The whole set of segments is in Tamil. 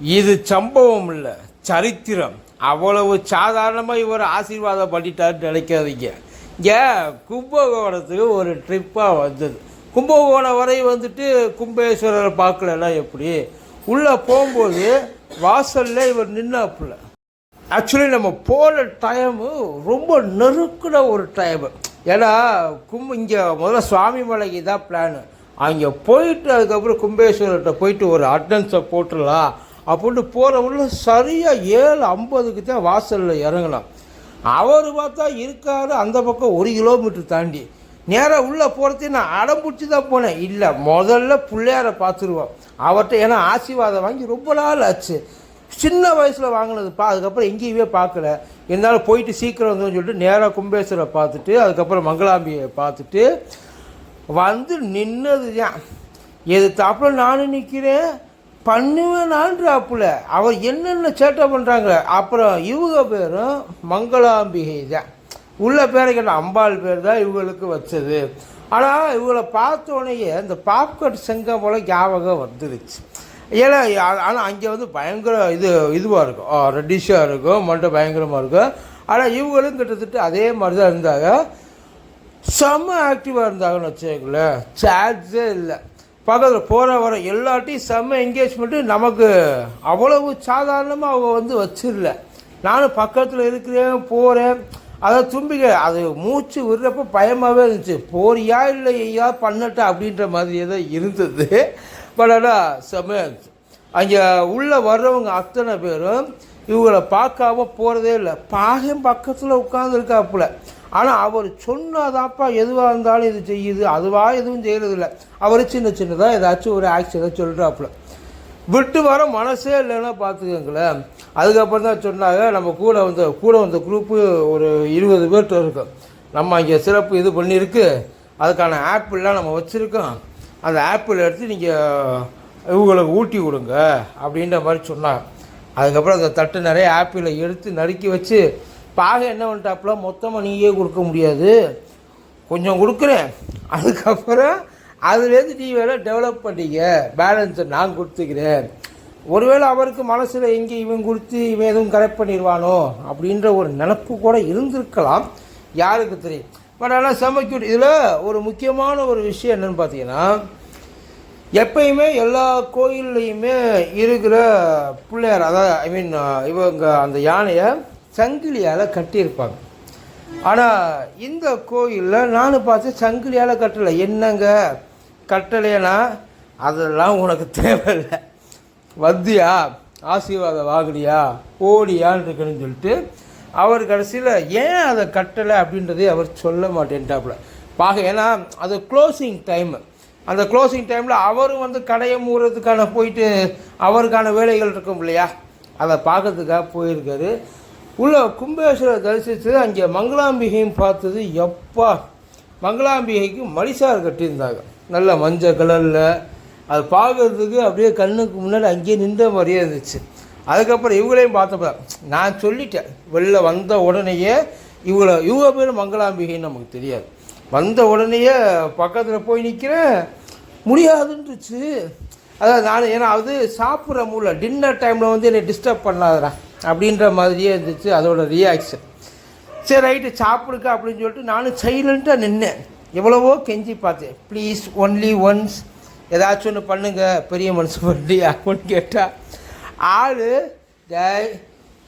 இது சம்பவம் இல்லை சரித்திரம். அவ்வளவு சாதாரணமாக இவர் ஆசீர்வாதம் பண்ணிட்டாருன்னு நினைக்காதீங்க. இங்கே கும்பகோணத்துக்கு ஒரு ட்ரிப்பாக வந்தது. கும்பகோணம் வரை வந்துட்டு கும்பேஸ்வரரை பார்க்கலன்னா எப்படி? உள்ளே போகும்போது வாசலில் இவர் நின்னாப்புல. ஆக்சுவலி நம்ம போன டைமு ரொம்ப நெருக்கின ஒரு டைமு ஏன்னா கும் இங்கே முதல்ல சுவாமி மலைக்கு தான் பிளானு அங்கே போயிட்டு அதுக்கப்புறம் கும்பேஸ்வரர்கிட்ட போயிட்டு ஒரு அட்டன்ஸை போட்டுடலாம். அப்படின்னு போகிற உள்ள சரியாக ஏழு ஐம்பதுக்கு தான் வாசலில் இறங்கலாம் அவர் பார்த்தா இருக்காரு அந்த பக்கம் ஒரு கிலோமீட்டர் தாண்டி. நேராக உள்ளே போகிறதே நான் அடம் பிடிச்சி தான் போனேன். இல்லை முதல்ல பிள்ளையாரை பார்த்துருவோம். அவர்கிட்ட ஏன்னா ஆசீர்வாதம் வாங்கி ரொம்ப நாள் ஆச்சு. சின்ன வயசில் வாங்கினதுப்பா அதுக்கப்புறம் எங்கேயுமே பார்க்கல. இருந்தாலும் போயிட்டு சீக்கிரம் வந்தோம்னு சொல்லிட்டு நேராக கும்பேஸ்வரை பார்த்துட்டு அதுக்கப்புறம் மங்களாம்பியை பார்த்துட்டு வந்து நின்னது தான் எதுத்தாப்புல நானும் நிற்கிறேன் பண்ணுவேன் நான்றாப்புல அவர் என்னென்ன சேட்டை பண்ணுறாங்க அப்புறம் இவங்க பேரும் மங்களாம்பிகை தான் உள்ள பேரை கேட்ட அம்பாள் பேர் தான் இவங்களுக்கு வச்சது. ஆனால் இவங்களை பார்த்த உடனேயே இந்த பாப்கட் செங்கம் போல ஞாபகம் வந்துருச்சு. ஏன்னா ஆனால் அங்கே வந்து பயங்கர இது இதுவாக இருக்கும். ரெட்டிஷாக இருக்கும் மட்டும் பயங்கரமாக இருக்கும். ஆனால் இவங்களும் கிட்டத்தட்ட அதே மாதிரி தான் இருந்தாங்க. செம்ம ஆக்டிவாக இருந்தாங்கன்னு வச்சுக்கோங்களேன். சார்ஜே இல்லை. பக்கத்தில் போகிற வர எல்லாட்டையும் செம்ம என்கேஜ்மெண்ட்டு நமக்கு அவ்வளவு சாதாரணமாக அவங்க வந்து வச்சிடல. நானும் பக்கத்தில் இருக்கிறேன் போகிறேன் அதை தும்பிக்க அது மூச்சு விடுறப்ப பயமாகவே இருந்துச்சு. போறியா இல்லை ஐயா பண்ணட்டா அப்படின்ற மாதிரியே தான் இருந்தது. பட் ஆனால் செம்மையாக இருந்துச்சு. அங்கே உள்ளே வர்றவங்க அத்தனை பேரும் இவங்களை பார்க்காம போகிறதே இல்லை. பாகம் பக்கத்தில் உட்காந்துருக்காப்புல ஆனால் அவர் சொன்னாதாப்பா எதுவாக இருந்தாலும் இது செய்யுது. அதுவாக எதுவும் செய்கிறதில்ல அவர் சின்ன சின்னதாக ஏதாச்சும் ஒரு ஆக்சிடென்ட் சொல்கிறாப்புல விட்டு வர மனசே இல்லைன்னா பார்த்துக்கோங்களேன். அதுக்கப்புறம் தான் சொன்னாங்க நம்ம கூட வந்த கூட வந்த குரூப்பு ஒரு இருபது பேர்கிட்ட இருக்கும் நம்ம இங்கே சிறப்பு இது பண்ணியிருக்கு. அதுக்கான ஆப்பிள்லாம் நம்ம வச்சுருக்கோம். அந்த ஆப்பிள் எடுத்து நீங்கள் இவங்களுக்கு ஊட்டி விடுங்க அப்படின்ற மாதிரி சொன்னாங்க. அதுக்கப்புறம் அந்த தட்டு நிறைய ஆப்பிளை எடுத்து நறுக்கி வச்சு பாக என்ன பண்ணிட்டாப்புல? மொத்தமாக நீயே கொடுக்க முடியாது. கொஞ்சம் கொடுக்குறேன். அதுக்கப்புறம் அதுலேருந்து நீ வேலை டெவலப் பண்ணிக்க. பேலன்ஸை நான் கொடுத்துக்கிறேன். ஒருவேளை அவருக்கு மனசில் எங்கே இவன் கொடுத்து இவன் எதுவும் கரெக்ட் பண்ணிடுவானோ அப்படின்ற ஒரு நினப்பு கூட இருந்திருக்கலாம். யாருக்கு தெரியும்? பட் ஆனால் செம்ம இதில் ஒரு முக்கியமான ஒரு விஷயம் என்னென்னு பார்த்தீங்கன்னா எப்பயுமே எல்லா கோயில்லையுமே இருக்கிற பிள்ளையார் அதாவது ஐ மீன் இவங்க அந்த யானையை சங்கிலியால் கட்டியிருப்பாங்க. ஆனால் இந்த கோயிலில் நானும் பார்த்து சங்கிலியால் கட்டலை. என்னங்க கட்டலைன்னா அதெல்லாம் உனக்கு தேவையில்லை. வத்தியா ஆசீர்வாதம் வாங்குனியா ஓடியான்னு இருக்கணும்னு சொல்லிட்டு அவர் கடைசியில் ஏன் அதை கட்டலை அப்படின்றதே அவர் சொல்ல மாட்டேன்ட்டாப்புல. பாக ஏன்னா அது க்ளோசிங் டைமு அந்த க்ளோசிங் டைமில் அவரும் வந்து கடையை மூடுறதுக்கான போயிட்டு அவருக்கான வேலைகள் இருக்கும் இல்லையா? அதை பார்க்கறதுக்காக போயிருக்காரு. உள்ள கும்பேஸ்வரர் தரிசித்து அங்கே மங்களாம்பிகையும் பார்த்தது எப்பா! மங்களாம்பிகைக்கு மடிசார் கட்டியிருந்தாங்க. நல்ல மஞ்சள் கலரில். அது பார்க்கறதுக்கு அப்படியே கண்ணுக்கு முன்னாடி அங்கேயே நின்ற மாதிரியே இருந்துச்சு. அதுக்கப்புறம் இவங்களையும் பார்த்தப்ப நான் சொல்லிட்டேன் வெளில வந்த உடனேயே இவங்கள இவங்க பேர் மங்களாம்பிகைன்னு நமக்கு தெரியாது. வந்த உடனேயே பக்கத்தில் போய் நிற்கிறேன் முடியாதுன்றுச்சு. அதாவது நான் ஏன்னா அது சாப்பிட்ற மூல டின்னர் டைமில் வந்து என்னை டிஸ்டர்ப் பண்ணாதடா அப்படின்ற மாதிரியே இருந்துச்சு அதோட ரியாக்ஷன் சரி ரைட்டு சாப்பிடுக்க அப்படின்னு சொல்லிட்டு நானும் சைலண்ட்டாக நின்னேன். எவ்வளவோ கெஞ்சி பார்த்தேன். ப்ளீஸ் ஒன்லி ஒன்ஸ் ஏதாச்சும் ஒன்று பண்ணுங்கள் பெரிய மனுஷன் பண்ணி அப்படின்னு கேட்டால் ஆள் டேய்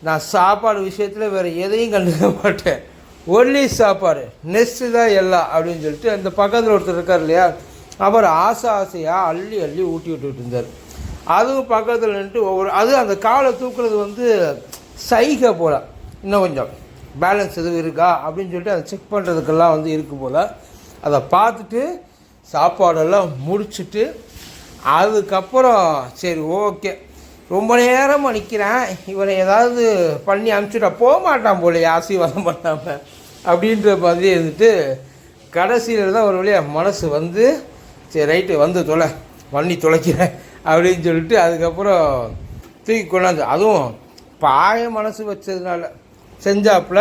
நான் சாப்பாடு விஷயத்தில் வேறு எதையும் கண்டுக்க மாட்டேன். ஒன்லி சாப்பாடு. நெஸ்ட்டு தான் எல்லாம் அப்படின்னு சொல்லிட்டு அந்த பக்கத்தில் ஒருத்தர் இருக்கார் இல்லையா? அவர் ஆசை ஆசையாக அள்ளி அள்ளி ஊட்டி விட்டுட்டு இருந்தார். அதுவும் பக்கத்தில் நின்றுட்டு ஒவ்வொரு அது அந்த காலை தூக்குறது வந்து சைகை போல். இன்னும் கொஞ்சம் பேலன்ஸ் எதுவும் இருக்கா அப்படின்னு சொல்லிட்டு அதை செக் பண்ணுறதுக்கெல்லாம் வந்து இருக்கு போல். அதை பார்த்துட்டு சாப்பாடெல்லாம் முடிச்சுட்டு அதுக்கப்புறம் சரி ஓகே ரொம்ப நேரமாக நிற்கிறேன் இவனை ஏதாவது பண்ணி அனுப்பிச்சுட்டா போக மாட்டான் போல ஆசீர்வாதம் பண்ணாமல் அப்படின்ற மாதிரி இருந்துட்டு கடைசியில் தான் ஒரு வழியாக மனசு வந்து சரி ரைட்டு வந்து தொலை. பண்ணி தொலைக்கிறேன் அப்படின்னு சொல்லிட்டு அதுக்கப்புறம் தூக்கி கொண்டாந்து அதுவும் பாய மனசு வச்சதுனால செஞ்சாப்புல